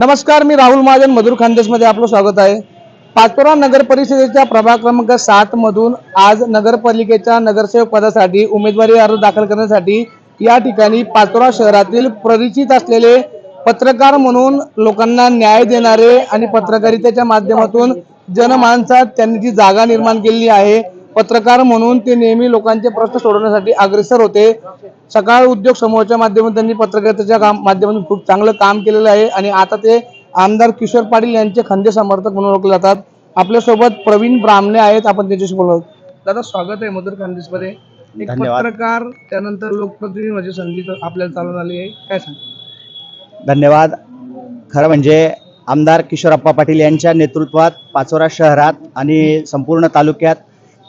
नमस्कार मी राहुल महाजन मधुर खानदेशमध्ये आपलं स्वागत आहे. पाचोरा नगर परिषदेच्या प्रभाग क्रमांक सात मधून आज नगरपालिकेच्या नगरसेवक पदासाठी उमेदवारी अर्ज दाखल करण्यासाठी या ठिकाणी पाचोरा शहरातील परिचित असलेले पत्रकार म्हणून लोकांना न्याय देणारे आणि पत्रकारितेच्या माध्यमातून जनमानसात त्यांनी जी जागा निर्माण केलेली आहे पत्रकार म्हणून ते नेहमी लोकांचे प्रश्न सोडवण्यासाठी अग्रेसर होते. सकाळ उद्योग समूहाच्या माध्यमातून त्यांनी पत्रकारितेच्या काम माध्यमातून खूप चांगलं काम केलेलं आहे आणि आता ते आमदार किशोर पाटील यांचे खंदे समर्थक म्हणून ओळखले जातात. आपल्यासोबत प्रवीण ब्राह्मणे आहेत. आपण त्यांच्याशी बोलू. दादा स्वागत आहे मधुर खानदेशमध्ये. एक. पत्रकार त्यानंतर लोकप्रतिनिधी म्हणजे संधी तर आपल्याला चालून आली आहे. काय सांग? धन्यवाद. खरं म्हणजे आमदार किशोरप्पा पाटील यांच्या नेतृत्वात पाचोरा शहरात आणि संपूर्ण तालुक्यात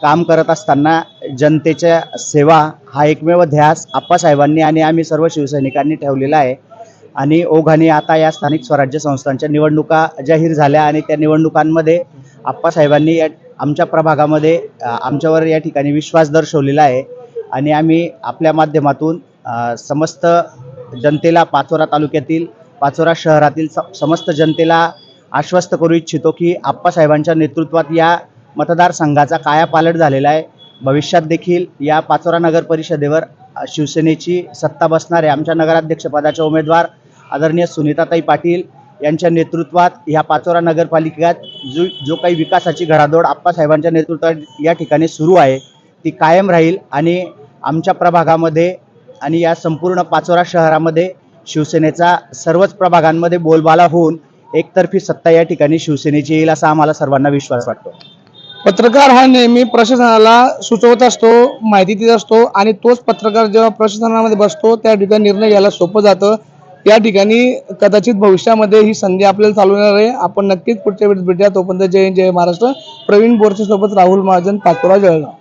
काम करत असताना जनतेच्या सेवा हा एकमेव ध्यास आप्पासाहेबांनी आणि आम्ही सर्व शिवसैनिकांनी ठेवलेला आहे. आणि ओघाने आता या स्थानिक स्वराज्य संस्थांच्या निवडणुका जाहीर झाल्या आणि त्या निवडणुकांमध्ये आप्पासाहेबांनी या आमच्या प्रभागामध्ये आमच्यावर या ठिकाणी विश्वास दर्शवलेला आहे. आणि आम्ही आपल्या माध्यमातून समस्त जनतेला पाचोरा तालुक्यातील पाचोरा शहरातील स- समस्त जनतेला आश्वस्त करू इच्छितो की आप्पासाहेबांच्या नेतृत्वात या मतदारसंघाचा कायापालट झालेला आहे. भविष्यात देखील या पाचोरा नगर परिषदेवर शिवसेनेची सत्ता बसणारे आमच्या नगराध्यक्षपदाच्या उमेदवार आदरणीय सुनीताताई पाटील यांच्या नेतृत्वात या पाचोरा नगरपालिकेत जो जो काही विकासाची घडादोड आप्पासाहेबांच्या नेतृत्वात या ठिकाणी सुरू आहे ती कायम राहील आणि आमच्या प्रभागामध्ये आणि या संपूर्ण पाचोरा शहरामध्ये शिवसेनेचा सर्वच प्रभागांमध्ये बोलबाला होऊन एकतर्फी सत्ता या ठिकाणी शिवसेनेची येईल असा आम्हाला सर्वांना विश्वास वाटतो. पत्रकार हा नेहमी प्रशासनाला सुचवत असतो माहिती देत असतो आणि तोच पत्रकार जेव्हा प्रशासनामध्ये बसतो त्या ठिकाणी निर्णय घ्यायला सोपं जातं. या ठिकाणी कदाचित भविष्यामध्ये ही संधी आपल्याला चालू येणार आहे. आपण नक्कीच पुढच्या वेळेस भेटूया. तोपर्यंत जय जय महाराष्ट्र. प्रवीण बोरसे सोबत राहुल महाजन पाचोरा जळगाव.